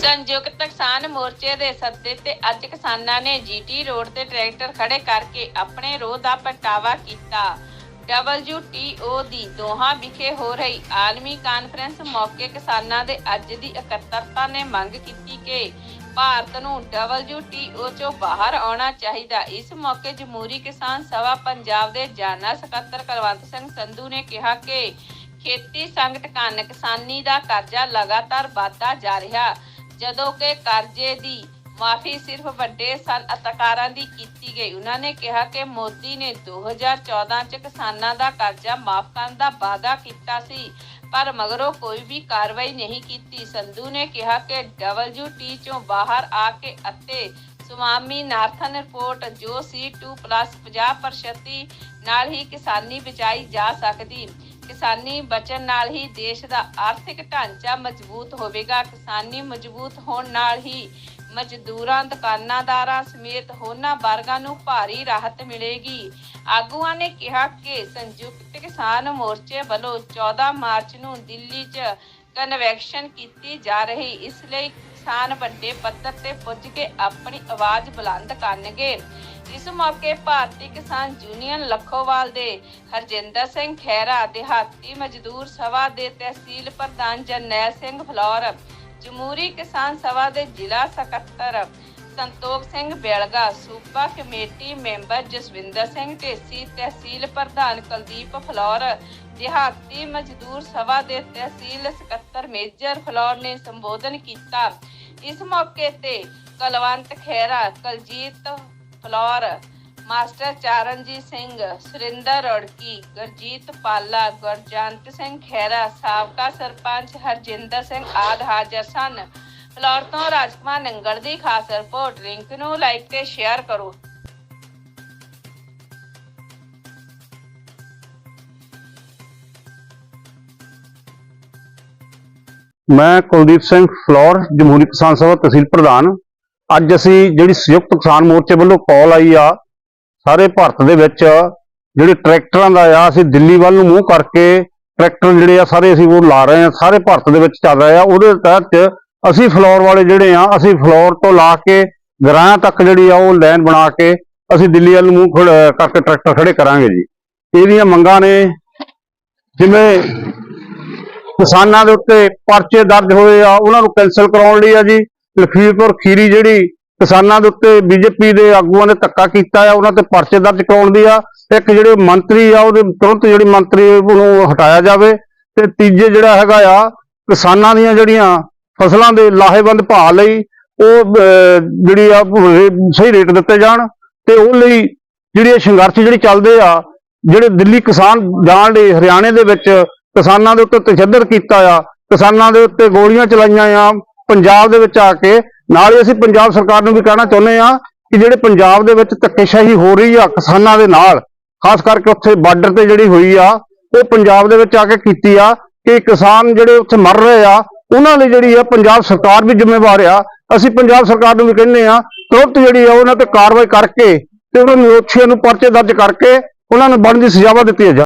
ਸੰਯੁਕਤ ਕਿਸਾਨ ਮੋਰਚੇ ਦੇ ਸੱਦੇ ਤੇ ਅੱਜ ਕਿਸਾਨਾਂ ਨੇ ਜੀਟੀ ਰੋਡ ਤੇ ਟਰੈਕਟਰ ਖੜੇ ਕਰਕੇ ਆਪਣੇ ਰੋਹ ਦਾ ਪ੍ਰਗਟਾਵਾ ਕੀਤਾ। WTO ਦੀ ਦੋਹਾਂ ਵਿਖੇ ਹੋ ਰਹੀ ਆਲਮੀ ਕਾਨਫਰੰਸ ਮੌਕੇ ਕਿਸਾਨਾਂ ਦੇ ਅੱਜ ਦੀ ਇਕੱਤਰਤਾ ਨੇ ਮੰਗ ਕੀਤੀ ਕਿ ਭਾਰਤ ਨੂੰ WTO ਚੋਂ ਬਾਹਰ ਆਉਣਾ ਚਾਹੀਦਾ। ਇਸ ਮੌਕੇ ਜਮਹੂਰੀ ਕਿਸਾਨ ਸਭਾ ਪੰਜਾਬ ਦੇ ਜਾਨਾ ਸਕੱਤਰ ਕੁਲਵੰਤ ਸਿੰਘ ਸੰਧੂ ਨੇ ਕਿਹਾ ਕਿ ਖੇਤੀ ਸੰਗਠਨ ਕਿਸਾਨੀ ਦਾ ਕਰਜ਼ਾ ਲਗਾਤਾਰ ਵਧਦਾ ਜਾ ਰਿਹਾ। ਜਦੋਂ ਕਿ ਕਰਜ਼ੇ ਦੀ ਮਾਫੀ ਸਿਰਫ ਵੱਡੇ ਸਨਅਤਕਾਰਾਂ ਦੀ ਕੀਤੀ ਗਈ। ਉਹਨਾਂ ਨੇ ਕਿਹਾ ਕਿ ਮੋਦੀ ਨੇ 2014 ਚ ਕਿਸਾਨਾਂ ਦਾ ਕਰਜ਼ਾ ਮਾਫ ਕਰਨ ਦਾ ਵਾਅਦਾ ਕੀਤਾ ਸੀ, ਪਰ ਮਗਰੋਂ ਕੋਈ ਵੀ ਕਾਰਵਾਈ ਨਹੀਂ ਕੀਤੀ। ਸੰਧੂ ਨੇ ਕਿਹਾ ਕਿ WT ਚੋਂ ਬਾਹਰ ਆ ਕੇ ਅਤੇ ਸੁਆਮੀ ਨਾਰਥਨ ਰਿਪੋਰਟ ਜੋ C2+ 50% ਨਾਲ ਹੀ ਕਿਸਾਨੀ ਬਚਾਈ ਜਾ ਸਕਦੀ। ਕਿਸਾਨੀ ਬਚਨ ਨਾਲ ਹੀ ਦੇਸ਼ ਦਾ ਆਰਥਿਕ ਢਾਂਚਾ ਮਜ਼ਬੂਤ ਹੋਵੇਗਾ। ਕਿਸਾਨੀ ਮਜ਼ਬੂਤ ਹੋਣ ਨਾਲ ਹੀ ਮਜ਼ਦੂਰਾਂ, ਦੁਕਾਨਾਦਾਰਾਂ ਸਮੇਤ ਹੋਰਨਾਂ ਵਰਗਾਂ ਨੂੰ ਭਾਰੀ ਰਾਹਤ ਮਿਲੇਗੀ। ਆਗੂਆਂ ਨੇ ਕਿਹਾ ਕਿ ਸੰਯੁਕਤ ਕਿਸਾਨ ਮੋਰਚੇ ਵੱਲੋਂ 14 ਮਾਰਚ ਨੂੰ ਦਿੱਲੀ 'ਚ ਕਨਵੈਕਸ਼ਨ ਕੀਤੀ ਜਾ ਰਹੀ। ਇਸ ਲਈ ਕਿਸਾਨ ਵੱਡੇ ਪੱਧਰ ਤੇ ਪੁੱਜ ਕੇ ਆਪਣੀ ਆਵਾਜ਼ ਬੁਲੰਦ ਕਰਨਗੇ। ਇਸ ਮੌਕੇ ਭਾਰਤੀ ਕਿਸਾਨ ਯੂਨੀਅਨ ਲੱਖੋਵਾਲ ਦੇ ਹਰਜਿੰਦਰ ਸਿੰਘ ਖਹਿਰਾ, ਦਿਹਾਤੀ ਮਜ਼ਦੂਰ ਸਭਾ ਦੇ ਤਹਿਸੀਲ ਪ੍ਰਧਾਨ ਜਰਨੈਲ ਸਿੰਘ ਫਲੌਰ, ਜਮਹੂਰੀ ਕਿਸਾਨ ਸਭਾ ਦੇ ਜ਼ਿਲ੍ਹਾ ਸਕੱਤਰ ਸੰਤੋਖ ਸਿੰਘ ਬੇਲਗਾ ਸੂਬਾ ਕਮੇਟੀ ਮੈਂਬਰ ਜਸਵਿੰਦਰ ਸਿੰਘ ਢੇਸੀ, ਤਹਿਸੀਲ ਪ੍ਰਧਾਨ ਕੁਲਦੀਪ ਫਲੌਰ, ਦਿਹਾਤੀ ਮਜ਼ਦੂਰ ਸਭਾ ਦੇ ਤਹਿਸੀਲ ਸਕੱਤਰ ਮੇਜਰ ਫਲੌਰ ਨੇ ਸੰਬੋਧਨ ਕੀਤਾ। ਇਸ ਮੌਕੇ ਤੇ ਕਲਵੰਤ ਖੇਰਾ ਕਲਜੀਤ ਫਲੌਰ। ਮਾਸਟਰ ਚਰਨਜੀਤ ਸਿੰਘ, ਸੁਰਿੰਦਰ ਰੜਕੀ ਗੁਰਜੀਤ ਪਾਲਾ ਗੁਰਜੰਟ ਸਿੰਘ ਖਹਿਰਾ, ਸਾਬਕਾ ਸਰਪੰਚ ਹਰਜਿੰਦਰ ਸਿੰਘ ਆਦ ਹਾਜ਼ਰ ਸਨ। ਫਲੌਰ ਤੋਂ ਰਾਜਕੁਮਾਰ ਨੰਗਲ ਦੀ ਖਾਸ ਰਿਪੋਰਟ ਲਿੰਕ ਨੂੰ ਲਾਈਕ ਤੇ ਸ਼ੇਅਰ ਕਰੋ। ਮੈਂ ਕੁਲਦੀਪ ਸਿੰਘ ਫਲੋਰ, ਜਮਹੂਰੀ ਕਿਸਾਨ ਸਭਾ ਤਹਿਸੀਲ ਪ੍ਰਧਾਨ। ਅੱਜ ਅਸੀਂ ਜਿਹੜੀ ਸੰਯੁਕਤ ਕਿਸਾਨ ਮੋਰਚੇ ਵੱਲੋਂ ਕਾਲ ਆਈ ਆ, ਸਾਰੇ ਭਾਰਤ ਦੇ ਵਿੱਚ ਜਿਹੜੇ ਟਰੈਕਟਰਾਂ ਦਾ ਆ, ਅਸੀਂ ਦਿੱਲੀ ਵੱਲ ਨੂੰ ਮੂੰਹ ਕਰਕੇ ਟਰੈਕਟਰ ਜਿਹੜੇ ਆ, ਸਾਰੇ ਅਸੀਂ ਉਹ ਲਾ ਰਹੇ ਆ, ਸਾਰੇ ਭਾਰਤ ਦੇ ਵਿੱਚ ਚੱਲ ਰਹੇ ਆ। ਉਹਦੇ ਤਹਿਤ ਅਸੀਂ ਫਲੋਰ ਵਾਲੇ ਜਿਹੜੇ ਆ, ਅਸੀਂ ਫਲੋਰ ਤੋਂ ਲਾ ਕੇ ਗਰਾਂ ਤੱਕ ਜਿਹੜੀ ਆ, ਉਹ ਲਾਈਨ ਬਣਾ ਕੇ ਅਸੀਂ ਦਿੱਲੀ ਵੱਲ ਨੂੰ ਮੂੰਹ ਖੜ- ਕਰਕੇ ਟਰੈਕਟਰ ਖੜੇ ਕਰਾਂਗੇ ਜੀ। ਇਹਦੀਆਂ ਮੰਗਾਂ ਨੇ ਜਿਵੇਂ ਕਿਸਾਨਾਂ ਦੇ ਉੱਤੇ ਪਰਚੇ ਦਰਜ ਹੋਏ ਆ, ਉਹਨਾਂ ਨੂੰ ਕੈਨਸਲ ਕਰਾਉਣ ਲਈ ਆ ਜੀ। ਲਖੀਰਪੁਰ ਖੀਰੀ ਜਿਹੜੀ ਕਿਸਾਨਾਂ ਦੇ ਉੱਤੇ ਬੀਜੇਪੀ ਦੇ ਆਗੂਆਂ ਨੇ ਧੱਕਾ ਕੀਤਾ ਆ, ਉਹਨਾਂ ਤੇ ਪਰਚੇ ਦਰਜ ਕਰਾਉਣ ਦੀ ਆ। ਇੱਕ ਜਿਹੜੇ ਮੰਤਰੀ ਆ, ਉਹਦੇ ਤੁਰੰਤ ਜਿਹੜੀ ਮੰਤਰੀ ਉਹਨੂੰ ਹਟਾਇਆ ਜਾਵੇ। ਤੇ ਤੀਜੇ ਜਿਹੜਾ ਹੈਗਾ ਆ, ਕਿਸਾਨਾਂ ਦੀਆਂ ਜਿਹੜੀਆਂ ਫਸਲਾਂ ਦੇ ਲਾਹੇਵੰਦ ਭਾਅ ਲਈ ਉਹ ਜਿਹੜੀ ਆ ਸਹੀ ਰੇਟ ਦਿੱਤੇ ਜਾਣ। ਤੇ ਉਹ ਲਈ ਜਿਹੜੀ ਇਹ ਸੰਘਰਸ਼ ਜਿਹੜੀ ਚੱਲਦੇ ਆ, ਜਿਹੜੇ ਦਿੱਲੀ ਕਿਸਾਨ ਜਾਣ ਲਈ ਹਰਿਆਣੇ ਦੇ ਵਿੱਚ ਕਿਸਾਨਾਂ ਦੇ ਉੱਤੇ ਤਸ਼ੱਦਦ ਕੀਤਾ ਆ, ਕਿਸਾਨਾਂ ਦੇ ਉੱਤੇ ਗੋਲੀਆਂ ਚਲਾਈਆਂ ਆ ਪੰਜਾਬ ਦੇ ਵਿੱਚ ਆ ਕੇ ਨਾਲ ਹੀ ਅਸੀਂ ਪੰਜਾਬ ਸਰਕਾਰ ਨੂੰ ਵੀ ਕਹਿਣਾ ਚਾਹੁੰਦੇ ਆ ਕਿ ਜਿਹੜੇ ਪੰਜਾਬ ਦੇ ਵਿੱਚ ਧੱਕੇਸ਼ਾਹੀ ਹੋ ਰਹੀ ਆ ਕਿਸਾਨਾਂ ਦੇ ਨਾਲ, ਖਾਸ ਕਰਕੇ ਉੱਥੇ ਬਾਰਡਰ ਤੇ ਜਿਹੜੀ ਹੋਈ ਆ, ਉਹ ਪੰਜਾਬ ਦੇ ਵਿੱਚ ਆ ਕੇ ਕੀਤੀ ਆ ਕਿ ਕਿਸਾਨ ਜਿਹੜੇ ਉੱਥੇ ਮਰ ਰਹੇ ਆ, ਉਹਨਾਂ ਲਈ ਜਿਹੜੀ ਆ ਪੰਜਾਬ ਸਰਕਾਰ ਵੀ ਜ਼ਿੰਮੇਵਾਰ ਆ। ਅਸੀਂ ਪੰਜਾਬ ਸਰਕਾਰ ਨੂੰ ਵੀ ਕਹਿੰਦੇ ਆ ਤੁਰੰਤ ਜਿਹੜੀ ਆ ਉਹਨਾਂ ਤੇ ਕਾਰਵਾਈ ਕਰਕੇ ਤੇ ਉਹਨਾਂ ਨੂੰ ਦੋਸ਼ੀਆਂ ਨੂੰ ਪਰਚੇ ਦਰਜ ਕਰਕੇ ਉਹਨਾਂ ਨੂੰ ਬਣਦੀ ਸਜ਼ਾਵਾਂ ਦਿੱਤੀਆਂ ਜਾਣ